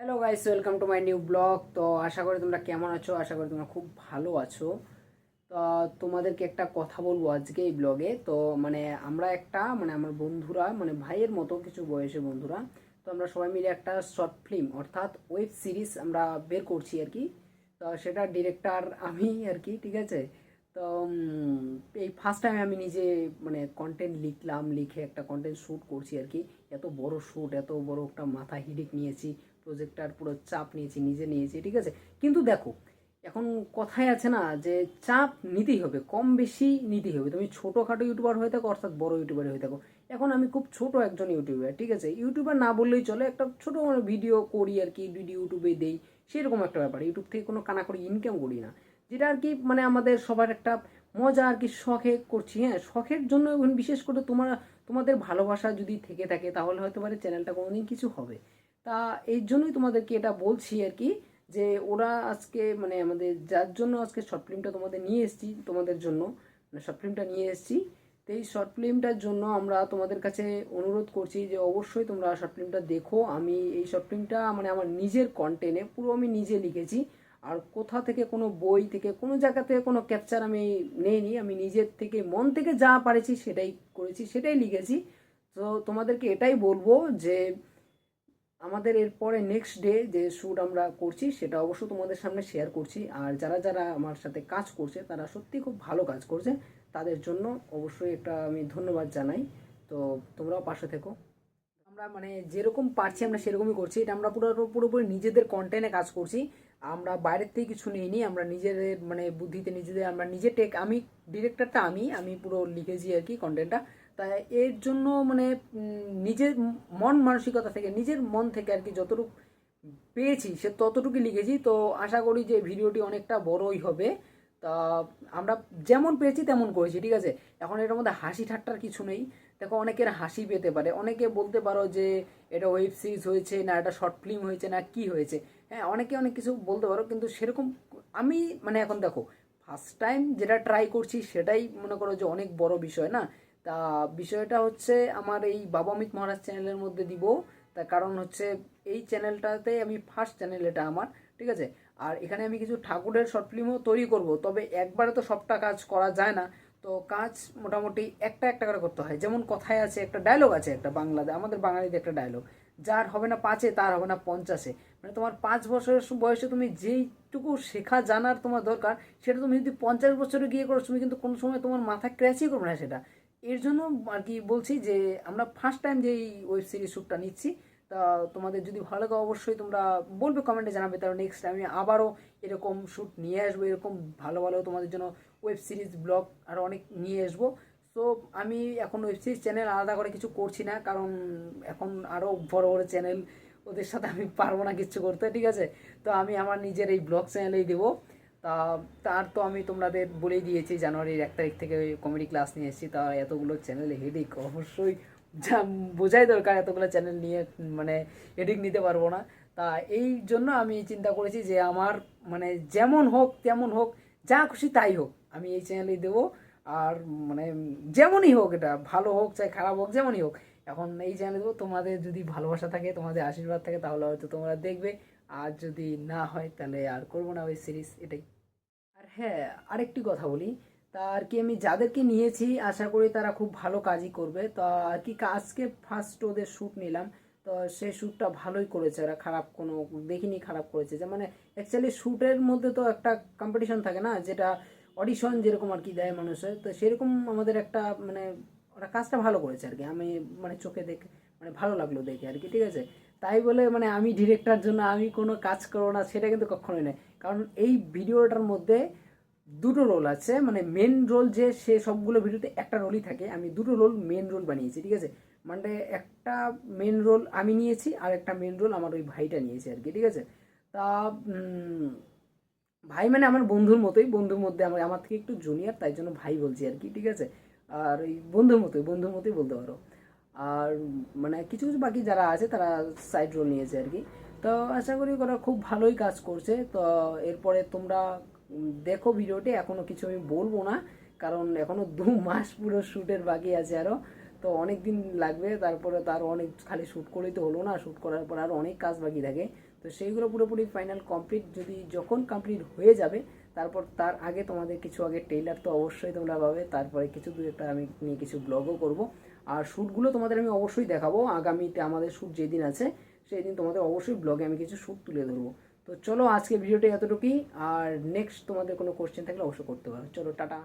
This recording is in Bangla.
Hello guys welcome to my new blog তো আশা করি তোমরা কেমন আছো? আশা করি তোমরা খুব ভালো আছো। তো তোমাদেরকে একটা কথা বলব আজকে এই ব্লগে তো মানে আমরা একটা মানে আমার বন্ধুরা মানে ভাইয়ের মতো কিছু বয়সী বন্ধুরা, তো আমরা সবাই মিলে একটা শর্ট ফিল্ম অর্থাৎ ওয়েব সিরিজ আমরা বের করছি আর কি। তো সেটা ডিরেক্টর আমি আর কি, ঠিক আছে? তো এই ফার্স্ট টাইম আমি নিজে মানে কন্টেন্ট লিখলাম, লিখে একটা কন্টেন্ট শ্যুট করছি আর কি। এত বড় শ্যুট এত বড় একটা মাথা হিডিক নিয়েছি প্রজেক্টর পুরো চাপ নিয়েছি, নিজে নিয়েছি, ঠিক আছে? কিন্তু দেখো, এখন কথায় আছে না যে চাপ নিতেই হবে, কম বেশি নিতেই হবে। তুমি ছোটোখাটো ইউটিউবার হয়ে থাকো, অর্থাৎ বড় ইউটিউবার হয়ে থাকো। এখন আমি খুব ছোট একজন ইউটিউবার ঠিক আছে? ইউটিউবার না বললেই চলে, একটা ছোট মানে ভিডিও করি আর কি ভিডিও ইউটিউবে দেই, সেরকম একটা ব্যাপার। ইউটিউব থেকে কোনো কানা করে ইনকাম করি না। যেটা আর কি মানে আমাদের সবার একটা মজা আর কি শখে করছি হ্যাঁ? শখের জন্য এবং বিশেষ করে তোমার, তোমাদের ভালোবাসা যদি থেকে থাকে, তাহলে হয়তো পারে চ্যানেলটা কোনোদিন কিছু হবে। তা এই জন্যই তোমাদেরকে এটা বলছি আর কি যে ওরা আজকে মানে আমাদের যার জন্য আজকে শর্ট ফিল্মটা তোমাদের নিয়ে এসেছি, তোমাদের জন্য মানে শর্ট ফিল্মটা নিয়ে এসেছি, তো এই শর্ট ফিল্মটার জন্য আমরা তোমাদের কাছে অনুরোধ করছি যে অবশ্যই তোমরা শর্ট ফিল্মটা দেখো। আমি এই শর্ট ফিল্মটা মানে আমার নিজের কন্টেন্টে পুরো আমি নিজে লিখেছি। আর কোথা থেকে কোনো বই থেকে, কোনো জায়গা থেকে কোনো ক্যাপচার আমি নেইনি, আমি নিজের থেকে, মন থেকে যা পারেছি সেটাই করেছি, সেটাই লিখেছি। তো তোমাদেরকে এটাই বলব যে আমাদের এরপরে নেক্সট ডে যে শ্যুট আমরা করছি, সেটা অবশ্য তোমাদের সামনে শেয়ার করছি। আর যারা যারা আমার সাথে কাজ করছে, তারা সত্যি খুব ভালো কাজ করছে। তাদের জন্য অবশ্যই একটা আমি ধন্যবাদ জানাই। তো তোমরাও পাশে থেকো। আমরা মানে যেরকম পারছি আমরা সেরকমই করছি। এটা আমরা পুরো, পুরোপুরি নিজেদের কন্টেন্টে কাজ করছি। আমরা বাইরের থেকে কিছু নিইনি, আমরা নিজেদের মানে বুদ্ধিতে নিজেদের, আমরা নিজে টেক আমি ডিরেক্টরটা আমি আমি পুরো লিখেছি আর কি কন্টেন্টটা তাই এর জন্য মানে নিজের মন মানসিকতা থেকে, নিজের মন থেকে আর কি যতটুকু পেয়েছি, সে ততটুকু লিখেছি। তো আশা করি যে ভিডিওটি অনেকটা বড়ই হবে। তা আমরা যেমন পেয়েছি তেমন করেছি, ঠিক আছে? এখন এটার মধ্যে হাসি ঠাট্টার কিছু নেই। দেখো, অনেকের হাসি পেতে পারে। অনেকে বলতে পারো যে, এটা ওয়েব সিরিজ হয়েছে না, এটা শর্ট ফিল্ম হয়েছে না, কি হয়েছে? হ্যাঁ অনেকে অনেক কিছু বলতে পারো, কিন্তু সেরকম আমি মানে এখন দেখো ফার্স্ট টাইম যেটা ট্রাই করছি সেটাই মনে করো যে অনেক বড় বিষয় না? তা বিষয়টা হচ্ছে আমার এই বাবা অমিত মহারাজ চ্যানেলের মধ্যে দিব। তার কারণ হচ্ছে এই চ্যানেলটাতে আমি ফার্স্ট চ্যানেল এটা আমার, ঠিক আছে? আর এখানে আমি কিছু ঠাকুরের শর্ট ফিল্মও তৈরি করব। তবে একবারে তো সবটা কাজ করা যায় না। তো কাজ মোটামুটি একটা একটা করে করতে হয়। যেমন কথায় আছে একটা ডায়লগ আছে, একটা বাংলাতে, আমাদের বাঙালিতে একটা ডায়লগ যার হবে না পাঁচে, তার হবে না পঞ্চাশে। মানে তোমার পাঁচ বছরের বয়সে তুমি যেইটুকু শেখা জানার তোমার দরকার, সেটা তুমি যদি পঞ্চাশ বছরে গিয়ে করো, তুমি কিন্তু কোনো সময় তোমার মাথা ক্র্যাচই করবে না সেটা। এর জন্য আর কি বলছি যে, আমরা ফার্স্ট টাইম যে এই ওয়েব সিরিজ শ্যুটটা নিচ্ছি, তা তোমাদের যদি ভালো লাগে অবশ্যই তোমরা বলবে কমেন্টে জানাবে তার নেক্সট আমি আবারও এরকম শ্যুট নিয়ে আসব, এরকম ভালো ভালো তোমাদের জন্য ওয়েব সিরিজ ব্লগ আরও অনেক নিয়ে আসব। তো আমি এখন ওয়েব সিরিজ চ্যানেল আলাদা করে কিছু করছি না, কারণ এখন আরও বড় বড় চ্যানেল ওদের সাথে আমি পারব না কিচ্ছু করতে, ঠিক আছে? তো আমি আমার নিজের এই ব্লগ চ্যানেলেই দেবো। তা, তার তো আমি তোমাদের বলেই দিয়েছি, জানুয়ারির এক তারিখ থেকে কমেডি ক্লাস নিয়ে এসেছি, তা এতগুলো চ্যানেল হেডিক অবশ্যই যা বোঝাই দরকার, এতগুলো চ্যানেল নিয়ে মানে হেডিক নিতে পারব না। তা এই জন্য আমি চিন্তা করেছি যে আমার মানে যেমন হোক, তেমন হোক, যা খুশি তাই হোক, আমি এই চ্যানেলেই দেবো। আর মানে যেমনই হোক এটা, ভালো হোক চাই খারাপ হোক, যেমনই হোক, এখন এই চ্যানেলে তোমাদের যদি ভালোবাসা থাকে, তোমাদের আশীর্বাদ থাকে, তাহলে হয়তো তোমরা দেখবে। আর যদি না হয়, তাহলে আর করব না ওই সিরিজ এটাই। আর হ্যাঁ আরেকটি কথা বলি, তা আর কি আমি যাদেরকে নিয়েছি, আশা করি তারা খুব ভালো কাজই করবে। তো আর কি আজকে ফার্স্ট ওদের শ্যুট নিলাম, তো সেই শ্যুটটা ভালোই করেছে, ওরা খারাপ কোনো, দেখিনি খারাপ করেছে। যে মানে অ্যাকচুয়ালি শ্যুটের মধ্যে তো একটা কম্পিটিশন থাকে না, যেটা অডিশন যেরকম আর কি দেয় মানুষের, তো সেরকম আমাদের একটা মানে ওরা কাজটা ভালো করেছে আর কি। আমি মানে চোখে দেখে মানে ভালো লাগল দেখে আর কি, ঠিক আছে? তাই বলে মানে আমি ডিরেক্টর জন্য আমি কোনো কাজ করব না, সেটা কিন্তু কখনোই নয়। কারণ এই ভিডিওটার মধ্যে দুটো রোল আছে মানে মেন রোল যে, সে সবগুলো ভিডিওতে একটা রোলই থাকে। আমি দুটো রোল মেন রোল বানিয়েছি, ঠিক আছে? মানে একটা মেন রোল আমি নিয়েছি, আর একটা মেন রোল আমার ওই ভাইটা নিয়েছে আর কি, ঠিক আছে? তা ভাই মানে আমার বন্ধুর মতোই, বন্ধুর মধ্যে আমার আমার থেকে একটু জুনিয়র তাই জন্য ভাই বলছি আর কি, ঠিক আছে? আর এই বন্ধুর মতোই বন্ধুর মতোই বলতে পারো। আর মানে কিছু কিছু বাকি যারা আছে, তারা সাইড রোল নিয়েছে আর কি। তো আশা করি ওরা খুব ভালোই কাজ করছে। তো এরপরে তোমরা দেখো ভিডিওটি এখনও কিছু আমি বলব না, কারণ এখনও দু মাস পুরো শ্যুটের বাকি আছে আরও তো অনেক দিন লাগবে, তারপরে তার অনেক খালি শ্যুট করেই তো হলো না শ্যুট করার পর আরও অনেক কাজ বাকি থাকে। তো সেইগুলো পুরোপুরি ফাইনাল কমপ্লিট যদি যখন কমপ্লিট হয়ে যাবে, তারপর তার আগে তোমাদের কিছু আগে টেইলার তো অবশ্যই তোমরা পাবে, তারপরে কিছু দু একটা আমি নিয়ে কিছু ব্লগও করব। আর শ্যুটগুলো তোমাদের আমি অবশ্যই দেখাবো, আগামীতে আমাদের শ্যুট যেদিন আছে সেই দিন তোমাদের অবশ্যই ব্লগে আমি কিছু শ্যুট তুলে ধরবো। তো চলো আজকে ভিডিওটা এতটুকুই, আর নেক্সট তোমাদের কোনো কোশ্চেন থাকলে অবশ্যই করতে পারো। চলো, টাটা।